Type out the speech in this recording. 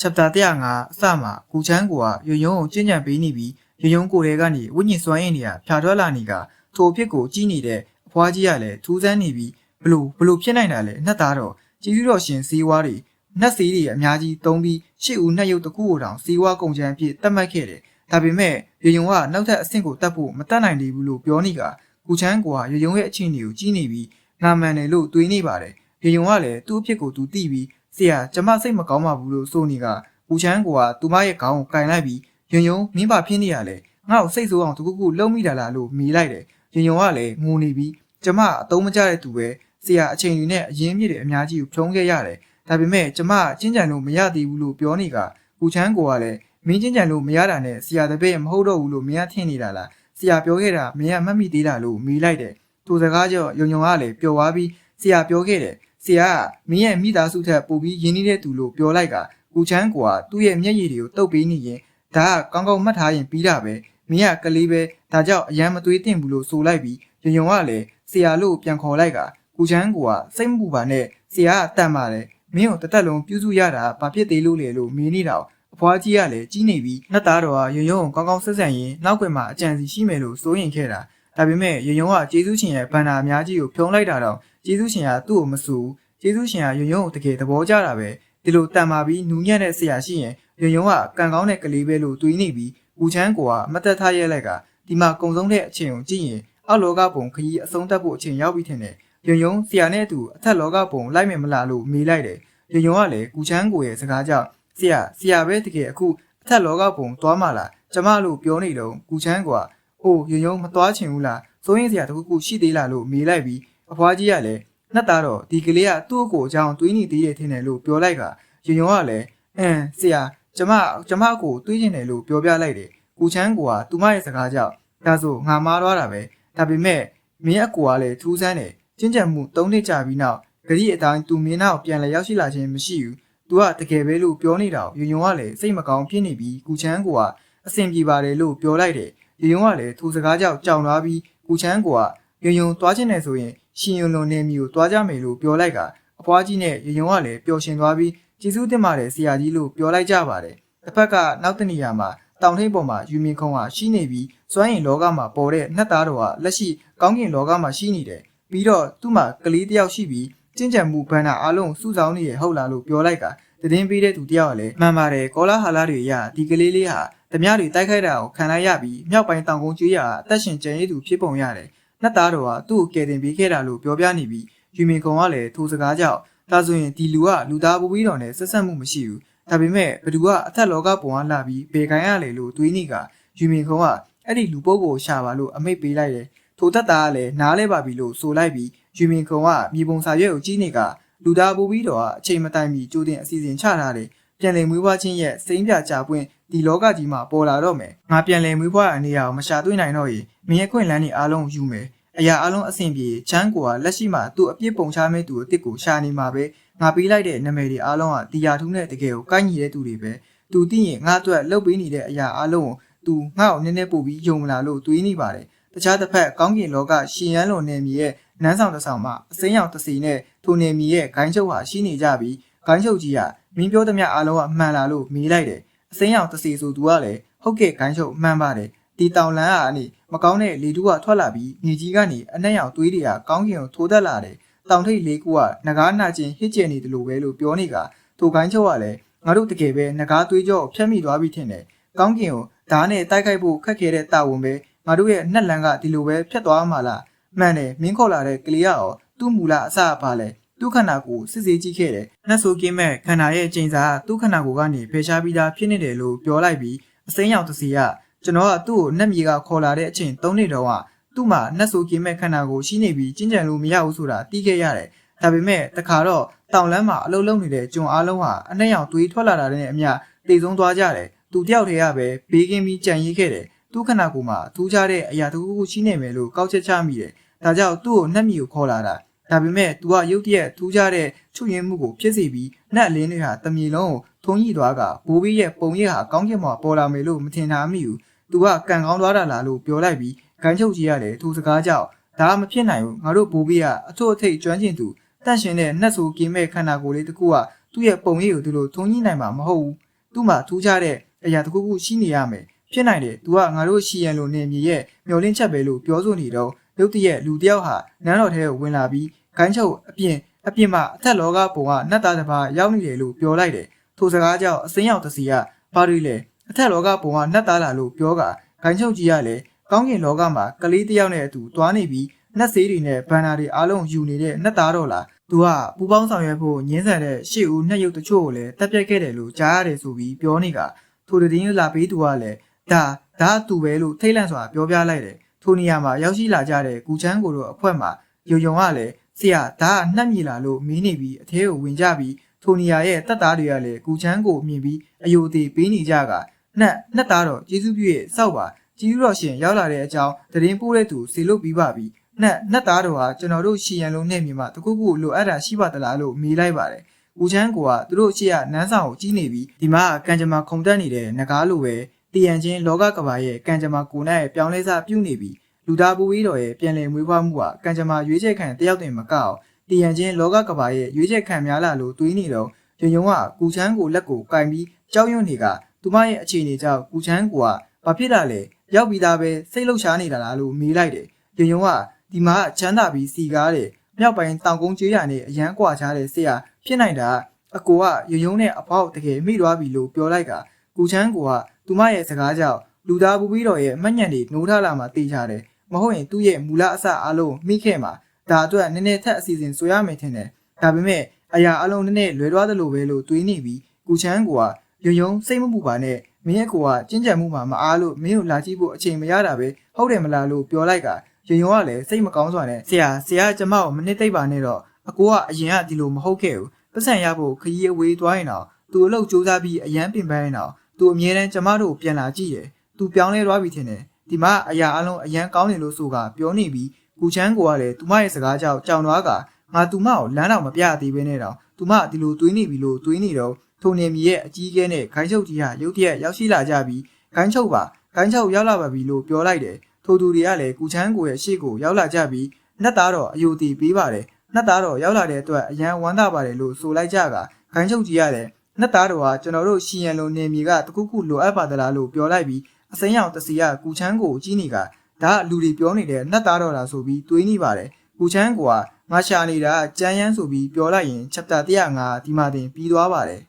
chapter 105အစမှာကူချန်းကိုကရုံရုံကိုကျင့်ကြံပေးနေပြီးရုံရုံကိုယ်ထဲကနေဝိညာဉ်စွမ်းရည်နေရဖြာထွက်လာနေကထိုအဖြစ်ကိုကြည့်နေတဲ့အဖွားကြီးကလည်းထူးဆန်းနေပြီးဘလို့ဘလို့ဖြစ်နိုင်တာလဲနှက်သားတော့ကျေးဇူးတော်ရှင်စီးဝါးတွေနှက်စီးတွေအများကြီးတုံးပြီးရှစ်ဦးနှက်ရုပ်တစ်ခုကိုတောင်စီးဝါးကုန်ချံအဖြစ်တတ်မှတ်ခဲ့တယ်ဒါပေမဲ့ရုံရုံကနောက်ထပ်အဆင့်ကိုတတ်ဖို့မတတ်နိုင်သေးဘူးလို့ပြောနေကကူချန်းကိုကရုံရုံရဲ့အခြေအနေကိုကြည့်နေပြီးငါမှန်တယ်လို့တွေးနေပါတယ်ရုံရုံကလည်းသူ့အဖြစ်ကိုသူသိပြီး ဆရာကျမစိတ်မကောင်းပါဘူးလို့ဆိုနေကဦးချမ်းကသူမရဲ့ခေါင်းကိုကင်လိုက်ပြီးယွံယွံမင်းပါဖြစ်နေရလဲငါ့ကိုစိတ်ဆိုးအောင်တခုခုလှုပ်မိတာလားလို့မေးလိုက်တယ်ယွံယွံကလည်းငိုနေပြီးကျမအတုံးမကျတဲ့သူပဲဆရာအချိန်ကြီးနဲ့အရင်မြစ်တွေအများကြီးကိုဖြုံးခဲ့ရတယ်ဒါပေမဲ့ကျမကျင်းကြံလို့မရသေးဘူးလို့ပြောနေကဦးချမ်းကလည်းမင်းကျင်းကြံလို့မရတာနဲ့ဆရာတပည့်မဟုတ်တော့ဘူးလို့မင်းကထင်နေတာလားဆရာပြောခဲ့တာမင်းကမှတ်မိသေးတာလို့မေးလိုက်တယ်သူစကားကြောယွံယွံကလည်းပျော်သွားပြီးဆရာပြောခဲ့တယ် ဆရာကမင်းရဲ့မိသားစုထက်ပိုပြီးရင်းနှီးတဲ့သူလို့ပြောလိုက်ကကူချမ်းကွာသူ့ရဲ့မျက်ရည်တွေကိုတုပ်ပေးနေရင်ဒါကကောင်းကောင်းမှတ်ထားရင်ပြီးတာပဲမင်းကကလေးပဲဒါကြောင့်အရန်မသွေးတင်ဘူးလို့ဆိုလိုက်ပြီးယုံယုံကလည်းဆရာလို့ပြန်ခေါ်လိုက်ကကူချမ်းကွာစိတ်မပူပါနဲ့ဆရာကတတ်ပါတယ်မင်းကိုတသက်လုံးပြုစုရတာဘာဖြစ်သေးလို့လဲလို့မေးနေတာအဖွားကြီးကလည်းကြီးနေပြီးနှစ်သားတော်ကယုံယုံကိုကောင်းကောင်းဆက်ဆံရင်နောက်ွယ်မှာအကြံစီရှိမယ်လို့စိုးရင်ခဲ့တာဒါပေမဲ့ယုံယုံကကျေးဇူးရှင်ရဲ့ဘန္နာအများကြီးကိုဖြုံးလိုက်တာတော့ကျေးဇူးရှင်ကသူ့ကိုမဆူ ကျေးဇူးရှင်ကယုံယုံကိုတကယ်သဘောကျတာပဲဒီလိုတန်မာပြီးနူးညံ့တဲ့ဆရာရှိရင်ယုံယုံကကံကောင်းတဲ့ကလေးပဲလို့တွေးနေပြီးဦးချမ်းကိုကအမတ်သက်ထားရဲလိုက်ကဒီမှာကုံဆုံးတဲ့အချိန်ကိုကြည့်ရင်အောက်လောကပုံခကြီးအဆုံးသတ်ဖို့အချိန်ရောက်ပြီထင်တယ်ယုံယုံဆရာနဲ့အတူအထက်လောကပုံလိုက်မယ်မလားလို့မေးလိုက်တယ်ယုံယုံကလည်းကူချမ်းကိုရဲ့စကားကြောင့်ဆရာဆရာပဲတကယ်အခုအထက်လောကပုံသွားမှလားကျမလို့ပြောနေတော့ကူချမ်းကအိုးယုံယုံမသွားချင်ဘူးလားစိုးရင်ဆရာတခုခုရှိသေးလားလို့မေးလိုက်ပြီးအဖွားကြီးကလည်း နှက်သားတော့ဒီကလေးကသူ့အကိုအကြောင်းတွေးနေသေးတယ်ထင်တယ်လို့ပြောလိုက်ကယုံယုံကလည်းအင်းဆရာကျမကျမအကိုတွေးကျင်တယ်လို့ပြောပြလိုက်တယ်ကူချမ်းကသူမရဲ့စကားကြောင့်ဒါဆိုငါမားသွားတာပဲဒါပေမဲ့မင်းအကိုကလည်းထူးဆန်းတယ်ကျင့်ကြံမှု၃နှစ်ကြာပြီးနောက်ဂရီအတိုင်းသူမင်းနောက်ပြန်လဲရောက်ရှိလာခြင်းမရှိဘူး။ तू ကတကယ်ပဲလို့ပြောနေတာကိုယုံယုံကလည်းစိတ်မကောင်းဖြစ်နေပြီးကူချမ်းကအဆင်ပြေပါတယ်လို့ပြောလိုက်တယ်။ယုံယုံကလည်းသူစကားကြောင့်ကြောင်သွားပြီးကူချမ်းကယုံယုံသွားခြင်းနဲ့ဆိုရင် ရှင်ယုံလုံးနေမီကိုသွားကြမယ်လို့ပြောလိုက်ကအဖွားကြီးနဲ့ယုံယုံကလည်းပျော်ရွှင်သွားပြီးကျေးဇူးတင်ပါတယ်ဆရာကြီးလို့ပြောလိုက်ကြပါတယ်။တစ်ဖက်ကနောက်တနေရာမှာတောင်ထိပ်ပေါ်မှာယူမင်ခုံကရှိနေပြီးစွမ်းရင်လောကမှာပေါ်တဲ့နှက်သားတော်ကလက်ရှိကောင်းကင်လောကမှာရှိနေတယ်။ပြီးတော့သူ့မှာကလေးတစ်ယောက်ရှိပြီးကျင့်ကြံမှုဘန္နာအလုံးစုဆောင်းနေရဟုတ်လားလို့ပြောလိုက်ကတည်င်းပေးတဲ့သူတယောက်ကလည်းမှန်ပါတယ်ကောလာဟာလာတွေအရဒီကလေးလေးဟာဓမြတွေတိုက်ခိုက်တာကိုခံလိုက်ရပြီးမြောက်ပိုင်းတောင်ကုန်းကျွေးရအသက်ရှင်ကျန်ရည်သူဖြစ်ပုံရတယ်။ နှက်သားတော်ကသူ့ကိုကယ်တင်ပေးခဲ့တာလို့ပြောပြနေပြီးယူမင်ကုံကလည်းထိုစကားကြောင့်ဒါဆိုရင်ဒီလူကလူသားပူပြီးတော်နဲ့ဆက်ဆက်မှုမရှိဘူး။ဒါပေမဲ့ဘသူကအထက်လောကပုံကလာပြီးဘေခိုင်းရလေလို့တွေးနေကယူမင်ကုံကအဲ့ဒီလူပုဂ္ဂိုလ်ရှာပါလို့အမိတ်ပေးလိုက်တယ်။ထိုသက်သားကလည်းနားလဲပါပြီလို့ဆိုလိုက်ပြီးယူမင်ကုံကမြေပုံစာရွက်ကိုကြီးနေကလူသားပူပြီးတော်ကအချိန်မတိုင်မီကြိုတင်အစီအစဉ်ချထားတယ်။ ပြန်လည်မွေးဖွားခြင်းရဲ့စိမ့်ပြကြပွင့်ဒီလောကကြီးမှာပေါ်လာတော့မယ်ငါပြန်လည်မွေးဖွားအနေအအောင်မရှာတွေ့နိုင်တော့ရင်မင်းရဲ့ခွင့်လန်းတွေအားလုံးယူမယ်အရာအားလုံးအဆင်ပြေချမ်းကိုကလက်ရှိမှာသူ့အပြစ်ပုံချမဲ့သူအစ်စ်ကိုရှာနေမှာပဲငါပေးလိုက်တဲ့နာမည်တွေအားလုံးကတီယာထူးနဲ့တကယ်ကိုကိုက်ညီတဲ့သူတွေပဲသူသိရင်ငါအတွက်လှုပ်ပေးနေတဲ့အရာအားလုံးကိုသူငါ့ကိုနည်းနည်းပို့ပြီးယုံမလာလို့တွေးနေပါတယ်တခြားတစ်ဖက်ကောင်းကင်လောကရှင်ရန်လွန်နေမီရဲ့နန်းဆောင်တစ်ဆောင်မှာအစိမ်းရောင်တစီနဲ့ထိုနေမီရဲ့ဂိုင်းချုပ်ဟာရှိနေကြပြီးဂိုင်းချုပ်ကြီးက မင်းပြောသမျှအားလုံးကမှန်လာလို့မေးလိုက်တယ်အစိမ်းရောင်တစီဆိုသူကလည်းဟုတ်ကဲ့ဂိုင်းချုပ်မှန်ပါတယ်ဒီတောင်လန်းကနေမကောင်းတဲ့လေတူးကထွက်လာပြီးမြေကြီးကနေအနက်ရောင်သွေးတွေကကောင်းကင်ကိုထိုးတက်လာတယ်တောင်ထိပ်လေးခုကငကားနာကျင်ဟစ်ကျင်နေတယ်လို့ပဲလို့ပြောနေကထိုဂိုင်းချုပ်ကလည်းငါတို့တကယ်ပဲငကားသွေးကြောကိုဖျက်မိသွားပြီထင်တယ်ကောင်းကင်ကိုဓာတ်နဲ့တိုက်ခိုက်ဖို့ခက်ခဲတဲ့တာဝန်ပဲငါတို့ရဲ့နှက်လန်းကဒီလိုပဲဖြတ်သွားမှာလားမှန်တယ်မင်းခေါ်လာတဲ့ကလေးရောသူ့မူလအစအပါလဲ သူ့ခန္ဓာကိုယ်စစ်ဆေးကြည့်ခဲ့တယ်။နှက်ဆိုကင်းမဲ့ခန္ဓာရဲ့အကျဉ်းစာသူ့ခန္ဓာကိုယ်ကနေဖယ်ရှားပြီးသားဖြစ်နေတယ်လို့ပြောလိုက်ပြီးအစိမ်းရောင်တစ်စီကကျွန်တော်ကသူ့ကိုနှက်မြေကခေါ်လာတဲ့အချိန်၃နှစ်တော့ကသူ့မှာနှက်ဆိုကင်းမဲ့ခန္ဓာကိုယ်ရှိနေပြီးကျဉ်ကြံလို့မရဘူးဆိုတာသိခဲ့ရတယ်။ဒါပေမဲ့တခါတော့တောင်လန်းမှာအလုံးလုံးနေတဲ့ကျွန်အားလုံးဟာအနှက်ရောင်သွေးထွက်လာတာနဲ့အမျှတိတ်ဆုံးသွားကြတယ်။သူတယောက်တည်းကပဲဘေးကင်းပြီးကြံရည်ခဲ့တယ်။သူ့ခန္ဓာကိုယ်မှာထူးခြားတဲ့အရာတစ်ခုခုရှိနေမယ်လို့ကောက်ချက်ချမိတယ်။ဒါကြောင့်သူ့ကိုနှက်မြေကိုခေါ်လာတာ။ ဒါပေမဲ့ तू ကရုတ်တရက်ထူးခြားတဲ့ချွတ်ရင်းမှုကိုဖြစ်စေပြီးနတ်အလင်းတွေဟာတမြေလုံးကိုထုံးကြီးသွားကဘိုးဘေးရဲ့ပုံရိပ်ဟာကောင်းကင်မှာပေါ်လာမယ်လို့မထင်ထားမိဘူး။ तू ကကံကောင်းသွားတာလားလို့ပြောလိုက်ပြီးဂိုင်းချုပ်ကြီးရတယ်သူစကားကြောင့်ဒါမဖြစ်နိုင်ဘူးငါတို့ဘိုးဘေးကအထွတ်အထိပ်ကျွမ်းကျင်သူတန့်ရှင်တဲ့နှက်ဆိုကင်းမဲ့ခန္ဓာကိုယ်လေးတစ်ခုကသူ့ရဲ့ပုံရိပ်ကိုသူလိုထုံးကြီးနိုင်မှာမဟုတ်ဘူး သူ့မှာထူးခြားတဲ့အရာတစ်ခုခုရှိနေရမယ်ဖြစ်နိုင်တယ်။ तू ကငါတို့ရှီယန်လိုနေမြေရဲ့မျောလင်းချက်ပဲလို့ပြောဆိုနေတော့ ရုတ်တရက်လူတစ်ယောက်ဟာနန်းတော်ထဲကိုဝင်လာပြီးခိုင်းချုပ်အပြင်အပြင်မှာအထက်လောကပုံကနတ်သားတစ်ပါးရောက်နေတယ်လို့ပြောလိုက်တယ်။ထိုစကားကြောင့်အစင်းရောက်တစီကပါရီလေအထက်လောကပုံကနတ်သားလာလို့ပြောကခိုင်းချုပ်ကြီးကလည်းကောင်းကင်လောကမှာကလေးတစ်ယောက်နဲ့အတူတွားနေပြီးနတ်သေးတွေနဲ့ဘန်နာတွေအားလုံးယူနေတဲ့နတ်သားတော်လားသူကပူပေါင်းဆောင်ရွက်ဖို့ညင်းဆန်တဲ့ရှေ့ဦးနှစ်ရုပ်တချို့ကိုလည်းတပ်ပြတ်ခဲ့တယ်လို့ကြားရတယ်ဆိုပြီးပြောနေကထိုတည်င်းလာပေးသူကလည်းဒါဒါသူပဲလို့ထိတ်လန့်စွာပြောပြလိုက်တယ် ထိုနေရာမှာရောက်ရှိလာကြတဲ့ကူချမ်းကိုတို့အဖွဲ့မှာယုံယုံကလည်းဆရာဒါကနှက်မြည်လာလို့မင်းနေပြီးအသေးကိုဝင်ကြပြီးထိုနေရာရဲ့တပ်သားတွေကလည်းကူချမ်းကိုမြင်ပြီးအယိုသေးပေးနေကြကနှက်နှက်သားတော့ကျေးဇူးပြုရဲ့စောက်ပါကြီးရတော်ရှင်ရောက်လာတဲ့အကြောင်းတရင်ပို့တဲ့သူစီလို့ပြီးပါပြီနှက်နှက်သားတော်ဟာကျွန်တော်တို့ရှီယန်လုံးနဲ့မြေမှာတခုခုလိုအပ်တာရှိပါသလားလို့မေးလိုက်ပါတယ်ဦးချမ်းကိုကသူတို့ရှေ့ကနန်းဆောင်ကိုကြီးနေပြီးဒီမှာကံကြမ္မာခုံတက်နေတဲ့ငကားလိုပဲ တည်ရန်ချင်းလောကကဘာရဲ့ကံကြမ္မာကိုနဲ့ပြောင်းလဲစားပြုတ်နေပြီးလူသားပူဝေးတော်ရဲ့ပြန်လည်မွေးဖွားမှုကကံကြမ္မာရွေးချယ်ခံတယောက်တင်မကောက်တည်ရန်ချင်းလောကကဘာရဲ့ရွေးချယ်ခံများလာလို့တွေးနေတော့ယုံယုံကကူချမ်းကိုလက်ကိုကင်ပြီးကြောက်ရွံ့နေကသူမရဲ့အခြေအနေကြောင့်ကူချမ်းကိုကဘာဖြစ်တာလဲရောက်ပြီးသားပဲစိတ်လှုပ်ရှားနေတာလားလို့မေးလိုက်တယ်ယုံယုံကဒီမှာချမ်းသာပြီးစီကားတယ်မြောက်ပိုင်းတောင်ကုန်းကျေးရနဲ့အရန်ကွာချတဲ့ဆရာဖြစ်နိုင်တာအကိုကယုံယုံနဲ့အပေါက်တကယ်မိသွားပြီလို့ပြောလိုက်ကကူချမ်းကိုက သူမရဲ့စကားကြောင့်လူသားပူပြီးတော်ရဲ့မှတ်ညံတွေနှိုးထားလာမှတေးချတယ်မဟုတ်ရင်သူ့ရဲ့မူလအစအလုံးမိခဲ့မှာဒါအတွက်နည်းနည်းထက်အစီအစဉ်ဆိုရမယ်ထင်တယ်ဒါပေမဲ့အရာအလုံးနည်းနည်းလွယ်သွားသလိုပဲလို့တွေးနေပြီးကူချမ်းကိုကယုံယုံစိတ်မပူပါနဲ့မင်းရဲ့ကိုကကျင့်ကြံမှုမှာမအားလို့မင်းကိုလာကြည့်ဖို့အချိန်မရတာပဲဟုတ်တယ်မလားလို့ပြောလိုက်ကယုံယုံကလည်းစိတ်မကောင်းစွာနဲ့ဆရာဆရာကျမကိုမနစ်သိပ်ပါနဲ့တော့အကိုကအရင်ကဒီလိုမဟုတ်ခဲ့ဘူးပတ်စံရဖို့ခရီးအဝေးသွားရင်တော့သူအလုပ်စူးစမ်းပြီးအရန်ပင်ပန်းရင်တော့ သူအမြဲတမ်းကျမတို့ကိုပြန်လာကြည့်တယ်သူပြောင်းလဲသွားပြီထင်တယ်ဒီမှာအရာအလုံးအရန်ကောင်းနေလို့ဆိုကပြောနေပြီးကူချမ်းကိုကလည်းသူမရဲ့စကားကြောင့်ကြောင်သွားကငါသူမကိုလမ်းတော့မပြသေးဘဲနဲ့တော့သူမဒီလိုတွေးနေပြီလို့တွေးနေတော့ထိုနေမီရဲ့အကြီးအကဲနဲ့ခိုင်းချုပ်ကြီးဟာရုတ်တရက်ရောက်ရှိလာကြပြီးခိုင်းချုပ်ပါခိုင်းချုပ်ရောက်လာပါပြီလို့ပြောလိုက်တယ်ထိုသူတွေကလည်းကူချမ်းကိုရဲ့ရှေ့ကိုရောက်လာကြပြီးနှက်သားတော့အယိုတီပေးပါတယ်နှက်သားတော့ရောက်လာတဲ့အတွက်အရန်ဝမ်းသာပါတယ်လို့ဆိုလိုက်ကြကခိုင်းချုပ်ကြီးကလည်း နှက်သားတော်ကကျွန်တော်တို့ရှီယန်လိုနေမီကတခုခုလိုအပ်ပါသလားလို့ပြောလိုက်ပြီးအစိမ်းရောင်တစီကကူချမ်းကိုကြီးနေကဒါကလူတွေပြောနေတဲ့နှက်သားတော်လားဆိုပြီးတွေးနေပါတယ်ကူချမ်းကိုကငါရှာနေတာကြမ်းရမ်းဆိုပြီးပြောလိုက်ရင် chapter 105ဒီမှာတင်ပြီးသွားပါတယ်